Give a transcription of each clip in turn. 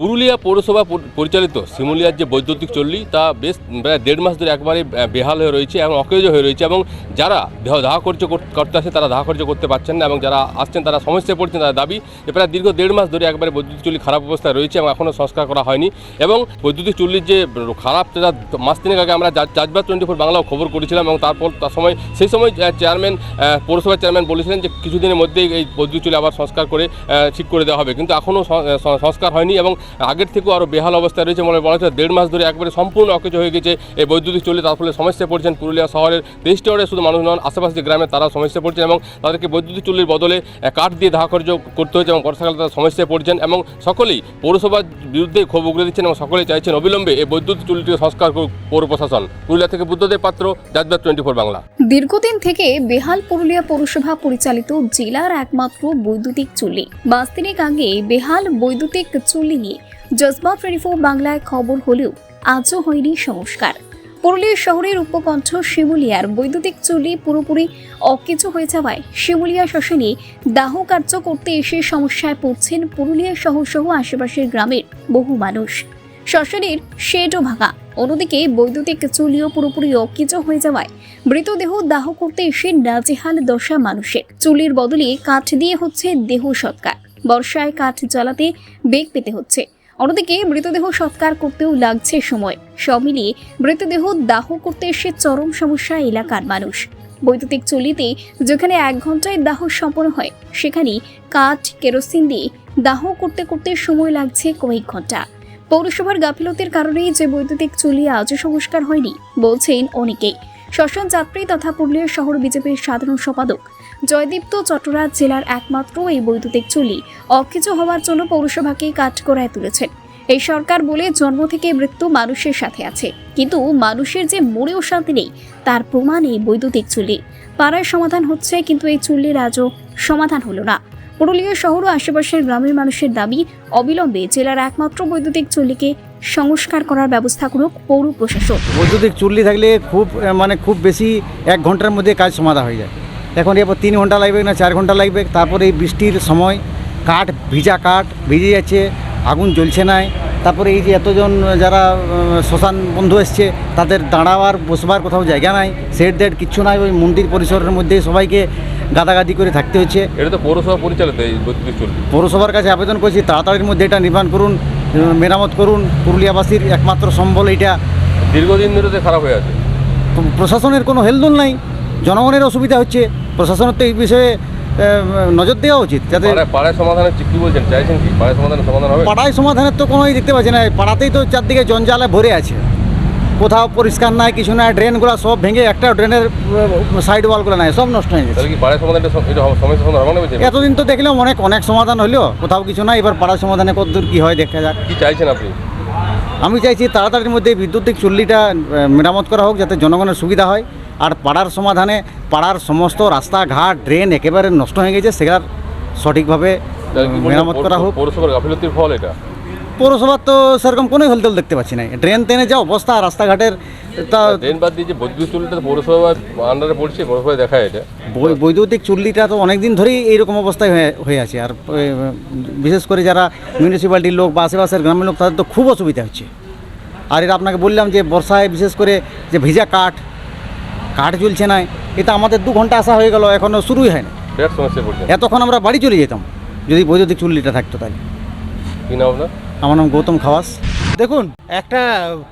পুরুলিয়া পৌরসভা পরিচালিত শিমুলিয়ার যে বৈদ্যুতিক চল্লি, তা বেশ প্রায় দেড় মাস ধরে একবারে বেহাল হয়ে রয়েছে এবং অকেজ হয়ে রয়েছে এবং যারা দেহ- খরচ করতে আসে তারা দাহ খরচ করতে পারছেন না এবং যারা আসছেন তারা সমস্যায় পড়ছেন তারা দাবি প্রায় দীর্ঘ দেড় মাস ধরে একবারে বৈদ্যুতিক চুল্লি খারাপ অবস্থায় রয়েছে এবং এখনও সংস্কার করা হয়নি এবং বৈদ্যুতিক চুল্লির যে খারাপ, সেটা মাস তিনেক আগে আমরা চার্জবার টোয়েন্টি ফোর বাংলাও খবর করেছিলাম এবং তারপর তার সময়, সেই সময় চেয়ারম্যান পৌরসভার চেয়ারম্যান বলেছিলেন যে কিছুদিনের মধ্যেই এই বৈদ্যুতিক চুল্লি আবার সংস্কার করে ঠিক করে দেওয়া হবে। কিন্তু এখনও সংস্কার হয়নি এবং আগের থেকেও আরও বেহাল অবস্থায় রয়েছে মনে বলা হচ্ছে। দেড় মাস ধরে একবারে সম্পূর্ণ অকেজ হয়ে গেছে। এই বৈদ্যুতিক চুল্লি, তার ফলে সমস্যায় পড়ছেন পুরুলিয়া শহরের তেইশটি ওয়ার্ডে শুধু মানুষ নন আশেপাশে যে গ্রামে তারা সমস্যায় পড়ছেন এবং তাদেরকে বৈদ্যুতিক চুল্লির বদলে কাঠ দিয়ে খরচ করতে হচ্ছে এবং বর্ষাকালে তারা সমস্যায় পড়ছেন এবং সকলেই পৌরসভার বিরুদ্ধে ক্ষোভ উগড়ে দিচ্ছেন এবং সকলেই চাইছেন অবিলম্বে এই বৈদ্যুতিক চুল্লিটিকে সংস্কার করুক পৌর প্রশাসন। পুরুলিয়া থেকে বুদ্ধদেব পাত্র জাজবার টোয়েন্টি ফোর বাংলা। দীর্ঘদিন থেকে বেহাল পুরুলিয়া পৌরসভা পরিচালিত জেলার একমাত্র বৈদ্যুতিক চুল্লি। তিনেক আগে বেহাল বৈদ্যুতিক চুল্লি নিয়ে জজবা টোয়েন্টি বাংলায় খবর হলেও আজও হয়নি সংস্কার। পুরুলিয়া শহরের উপকণ্ঠ শিমুলিয়ার বৈদ্যুতিক চুল্লি পুরোপুরি অকেজো হয়ে যাওয়ায় শিমুলিয়া শ্মশানে দাহ কার্য করতে এসে সমস্যায় পড়ছেন পুরুলিয়া শহর সহ আশেপাশের গ্রামের বহু মানুষ। শ্মশানের শেডও ভাঙা, অন্যদিকে বৈদ্যুতিক চুলিও পুরোপুরি অকেজো হয়ে যাওয়ায় মৃতদেহ দাহ করতে এসে নাজেহাল দশা মানুষের। চুলির বদলে কাঠ দিয়ে হচ্ছে দেহ সৎকার। বর্ষায় কাঠ জ্বালাতে বেগ পেতে হচ্ছে। অন্যদিকে মৃতদেহ সৎকার করতেও লাগছে সময়। সব মিলিয়ে মৃতদেহ দাহ করতে এসে চরম সমস্যা এলাকার মানুষ। বৈদ্যুতিক চুলিতে যেখানে এক ঘন্টায় দাহ সম্পন্ন হয় সেখানে কাঠ, কেরোসিন দিয়ে দাহ করতে করতে সময় লাগছে কয়েক ঘণ্টা। পৌরসভার গাফিলতির কারণেই যে বৈদ্যুতিক চুলি আজও সংস্কার হয়নি, বলছেন অনেকেই। শ্মশান যাত্রী তথা পুরুলিয়া শহর বিজেপির সাধারণ সম্পাদক জয়দীপ্ত চট্টরাজ জেলার একমাত্র এই বৈদ্যুতিক চুলি অকেজো হওয়ার জন্য পৌরসভাকে কাঠগড়ায় তুলেছেন। এই সরকার বলে জন্ম থেকে মৃত্যু মানুষের সাথে আছে। কিন্তু মানুষের যে মরেও শান্তি নেই, তার প্রমাণ এই বৈদ্যুতিক চুল্লি পাড়ায় সমাধান হচ্ছে, কিন্তু এই চুল্লির আজও সমাধান হলো না। পুরুলিয়া শহর ও আশেপাশের গ্রামের মানুষের দাবি অবিলম্বে জেলার একমাত্র বৈদ্যুতিক চুল্লিকে সংস্কার করার ব্যবস্থা করুক পৌর প্রশাসক বৈদ্যুতিক চুল্লি থাকলে খুব মানে খুব বেশি এক ঘণ্টার মধ্যে কাজ সমাধা হয়ে যায়। এখন এরপর তিন ঘণ্টা লাগবে না চার ঘণ্টা লাগবে। তারপরে এই বৃষ্টির সময় কাঠ ভিজা কাঠ ভিজে যাচ্ছে আগুন জ্বলছে না। তারপরে এই যে এতজন যারা শ্মশান বন্ধু এসছে তাদের দাঁড়াবার বসবার কোথাও জায়গা নাই। সেট দেট কিচ্ছু নাই ওই মন্দির পরিসরের মধ্যে সবাইকে গাদাগাদি করে থাকতে হচ্ছে। এটা তো পৌরসভা পরিচালিত এই পৌরসভার কাছে আবেদন করছি তাড়াতাড়ির মধ্যে এটা নির্মাণ করুন মেরামত করুন। পুরুলিয়াবাসীর একমাত্র সম্বল এটা দীর্ঘদিন ধরে খারাপ হয়ে আছে। প্রশাসনের কোনো হেলদোল নাই জনগণের অসুবিধা হচ্ছে। প্রশাসনের তো এই বিষয়ে নজর দেওয়া উচিত যাতে পাড়ায় সমাধানের কি বলছেন চাইছেন কি? পাড়ায় সমাধানের সমাধান হবে? পাড়ায় সমাধানের তো কোনোই দেখতে পাচ্ছি না পাড়াতেই তো চারদিকে জঞ্জালে ভরে আছে। কোথাও পরিষ্কার নাই কিছু নাই ড্রেনগুলো সব ভেঙে একটা ড্রেনের সাইড ওয়ালগুলো নাই সব নষ্ট হয়ে গেছে? এতদিন তো দেখলাম অনেক অনেক সমাধান হলো কোথাও কিছু নাই এবার পাড়ার সমাধানে কতদূর কী হয় দেখা যাক। কি চাইছেন আপনি? আমি চাইছি তাড়াতাড়ির মধ্যে বিদ্যুতিক চুল্লিটা মেরামত করা হোক যাতে জনগণের সুবিধা হয়। আর পাড়ার সমাধানে পাড়ার সমস্ত রাস্তাঘাট ড্রেন একেবারে নষ্ট হয়ে গেছে সেটার সঠিকভাবে মেরামত করা হোক। পৌরসভার গাফিলতির ফল এটা? পৌরসভার তো সেরকম কোনো হেলদোল দেখতে পাচ্ছি না ড্রেন টেনে যা অবস্থা রাস্তাঘাটের তা ড্রেন বাদ দিয়ে যে বৈদ্যুতিক চুল্লিটা আন্ডারে পড়ছে পৌরসভায় দেখা এটা। বৈদ্যুতিক চুল্লিটা তো অনেক দিন ধরেই এইরকম অবস্থায় হয়ে হয়ে আছে। আর বিশেষ করে যারা মিউনিসিপ্যালিটির লোক বা আশেপাশের গ্রামের লোক তাদের তো খুব অসুবিধা হচ্ছে। আর এটা আপনাকে বললাম যে বর্ষায় বিশেষ করে যে ভিজা কাঠ কাঠ জ্বলছে না এটা আমাদের দু ঘণ্টা আসা হয়ে গেল এখনও শুরুই হয় না এতক্ষণ আমরা বাড়ি চলে যেতাম যদি বৈদ্যুতিক চুল্লিটা থাকতো তাহলে। আমার নাম গৌতম খাওয়াস। দেখুন একটা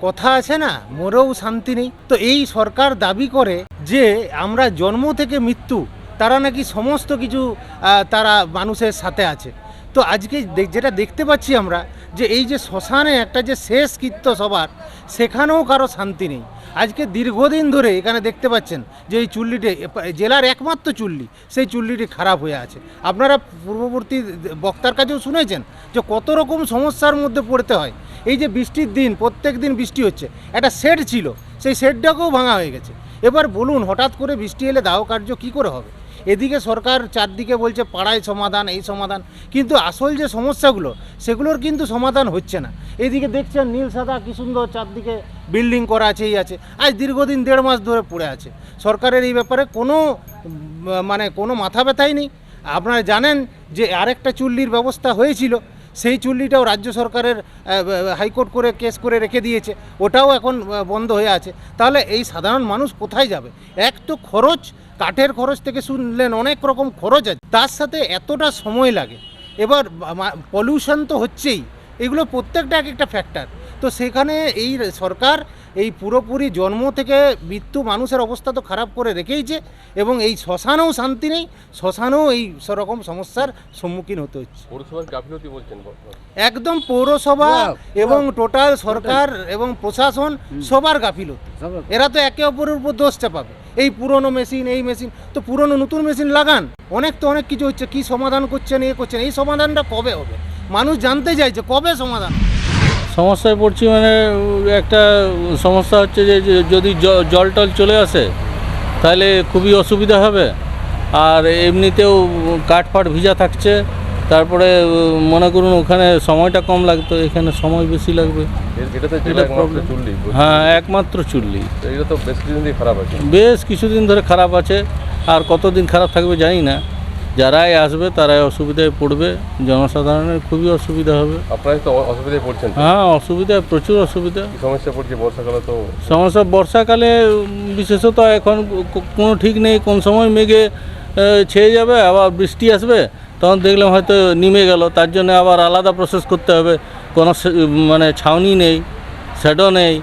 কথা আছে না মোরেও শান্তি নেই। তো এই সরকার দাবি করে যে আমরা জন্ম থেকে মৃত্যু তারা নাকি সমস্ত কিছু তারা মানুষের সাথে আছে। তো আজকে যেটা দেখতে পাচ্ছি আমরা, যে এই যে শ্মশানে একটা যে শেষ কৃত্য সবার সেখানেও কারও শান্তি নেই। আজকে দীর্ঘদিন ধরে এখানে দেখতে পাচ্ছেন যে এই চুল্লিটি জেলার একমাত্র চুল্লি, সেই চুল্লিটি খারাপ হয়ে আছে। আপনারা পূর্ববর্তী বক্তার কাছেও শুনেছেন যে কত রকম সমস্যার মধ্যে পড়তে হয়। এই যে বৃষ্টির দিন, প্রত্যেক দিন বৃষ্টি হচ্ছে, একটা শেড ছিল, সেই শেডটাকেও ভাঙা হয়ে গেছে। এবার বলুন, হঠাৎ করে বৃষ্টি এলে দাহ কার্য কী করে হবে? এদিকে সরকার চারদিকে বলছে পাড়ায় সমাধান, এই সমাধান। কিন্তু আসল যে সমস্যাগুলো, সেগুলোর কিন্তু সমাধান হচ্ছে না। এদিকে দেখছেন নীল সাদা কি সুন্দর চারদিকে বিল্ডিং করা আছে, এই আছে। আজ দীর্ঘদিন দেড় মাস ধরে পড়ে আছে। সরকারের এই ব্যাপারে কোনো মানে কোনো মাথা ব্যথাই নেই। আপনারা জানেন যে আরেকটা চুল্লির ব্যবস্থা হয়েছিল, সেই চুল্লিটাও রাজ্য সরকারের হাইকোর্ট করে কেস করে রেখে দিয়েছে। ওটাও এখন বন্ধ হয়ে আছে। তাহলে এই সাধারণ মানুষ কোথায় যাবে? এক তো খরচ কাঠের খরচ থেকে শুনলেন অনেক রকম খরচ আছে। তার সাথে এতটা সময় লাগে। এবার পলিউশন তো হচ্ছেই। এগুলো প্রত্যেকটা এক একটা ফ্যাক্টর তো সেখানে এই সরকার এই পুরোপুরি জন্ম থেকে মৃত্যু মানুষের অবস্থা তো খারাপ করে রেখেইছে এবং এই শ্মশানেও শান্তি নেই। শ্মশানেও এই সেরকম সমস্যার সম্মুখীন হতে হচ্ছে। পৌরসভার গাফিলতি বলছেন একদম পৌরসভা এবং টোটাল সরকার এবং প্রশাসন সবার গাফিলতি। এরা তো একে অপরের উপর দোষ চাপাবে। এই পুরনো মেশিন, এই মেশিন। তো পুরনো নতুন মেশিন লাগান। অনেক তো অনেক কিছু হচ্ছে। কি সমাধান করছেন, এ করছেন। এই সমাধানটা কবে হবে? মানুষ জানতে চাইছে কবে সমাধান সমস্যায় পড়ছি মানে একটা সমস্যা হচ্ছে যে যদি জল টল চলে আসে, তাহলে খুবই অসুবিধা হবে। আর এমনিতেও কাঠ ফাট ভিজা থাকছে। তারপরে, মনে করুন ওখানে সময়টা কম লাগতো, এখানে সময় বেশি লাগবে। হ্যাঁ একমাত্র চুল্লি। এটা তো বেশ কিছুদিন খারাপ আছে। বেশ কিছুদিন ধরে খারাপ আছে। আর কতদিন খারাপ থাকবে জানি না। যারাই আসবে তারাই অসুবিধায় পড়বে। জনসাধারণের খুবই অসুবিধা হবে। আপনারা তো অসুবিধায় পড়ছেন হ্যাঁ অসুবিধা প্রচুর অসুবিধা। সমস্যা পড়ছে বর্ষাকালে তো? সমস্যা বর্ষাকালে বিশেষত এখন কোনো ঠিক নেই। কোন সময় মেঘে ছেয়ে যাবে আবার বৃষ্টি আসবে তখন দেখলাম হয়তো নেমে গেল। তার জন্য আবার আলাদা প্রসেস করতে হবে। কোনো মানে ছাউনি নেই শ্যাডো নেই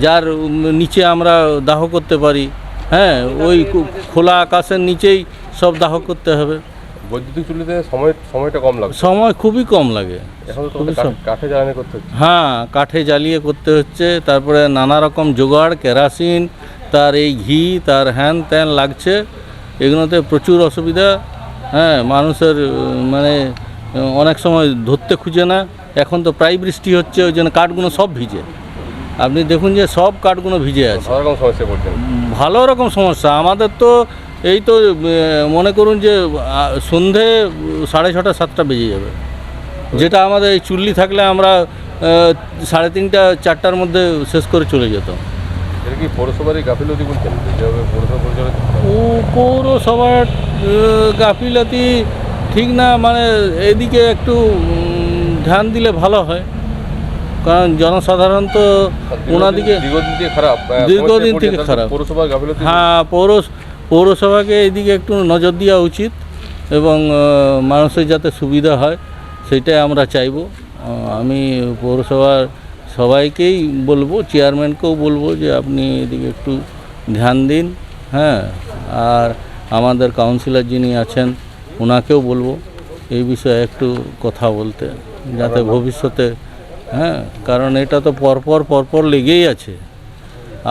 যার নিচে আমরা দাহ করতে পারি হ্যাঁ ওই খোলা আকাশের নিচেই সব দাহ করতে হবে। বৈদ্যুতিক চুল্লিতে সময় সময়টা কম লাগছে। সময় খুবই কম লাগে। কাঠ- জ্বালানি করতে হচ্ছে। হ্যাঁ কাঠে জ্বালিয়ে করতে হচ্ছে তারপরে নানা রকম জোগাড় কেরাসিন তার এই ঘি তার হ্যান ত্যান লাগছে এগুলোতে প্রচুর অসুবিধা হ্যাঁ মানুষের মানে অনেক সময় ধরতে খুঁজে না। এখন তো প্রায় বৃষ্টি হচ্ছে ওই জন্য কাঠগুলো সব ভিজে। আপনি দেখুন যে সব কাঠগুলো ভিজে আছে। ভালো রকম সমস্যা ভালো রকম সমস্যা। আমাদের তো এই তো মনে করুন যে সন্ধে সাড়ে ছটা সাতটা বেজে যাবে। যেটা আমাদের এই চুল্লি থাকলে আমরা সাড়ে তিনটা চারটার মধ্যে শেষ করে চলে যেতাম। পৌরসভার গাফিলতি ঠিক না। মানে এদিকে একটু ধ্যান দিলে ভালো হয়। কারণ জনসাধারণ তো ওনাদিকে দীর্ঘদিন থেকে খারাপ দীর্ঘদিন থেকে খারাপ। গাফিলতি হ্যাঁ পৌর পৌরসভাকে এদিকে একটু নজর দেওয়া উচিত এবং মানুষের যাতে সুবিধা হয় সেটাই আমরা চাইব। আমি পৌরসভার সবাইকেই বলব চেয়ারম্যানকেও বলব যে আপনি এদিকে একটু ধ্যান দিন হ্যাঁ। আর আমাদের কাউন্সিলর যিনি আছেন ওনাকেও বলব এই বিষয়ে একটু কথা বলতে। যাতে ভবিষ্যতে হ্যাঁ কারণ এটা তো পরপর পরপর লেগেই আছে।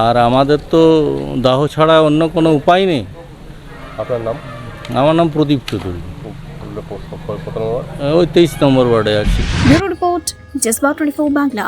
আর আমাদের তো দাহ ছাড়া অন্য কোনো উপায় নেই। আপনার নাম? আমার নাম প্রদীপ চৌধুরী। কত ওই তেইশ নম্বর ওয়ার্ডে আছি। রিপোর্ট জেসবা টোয়েন্টি বাংলা।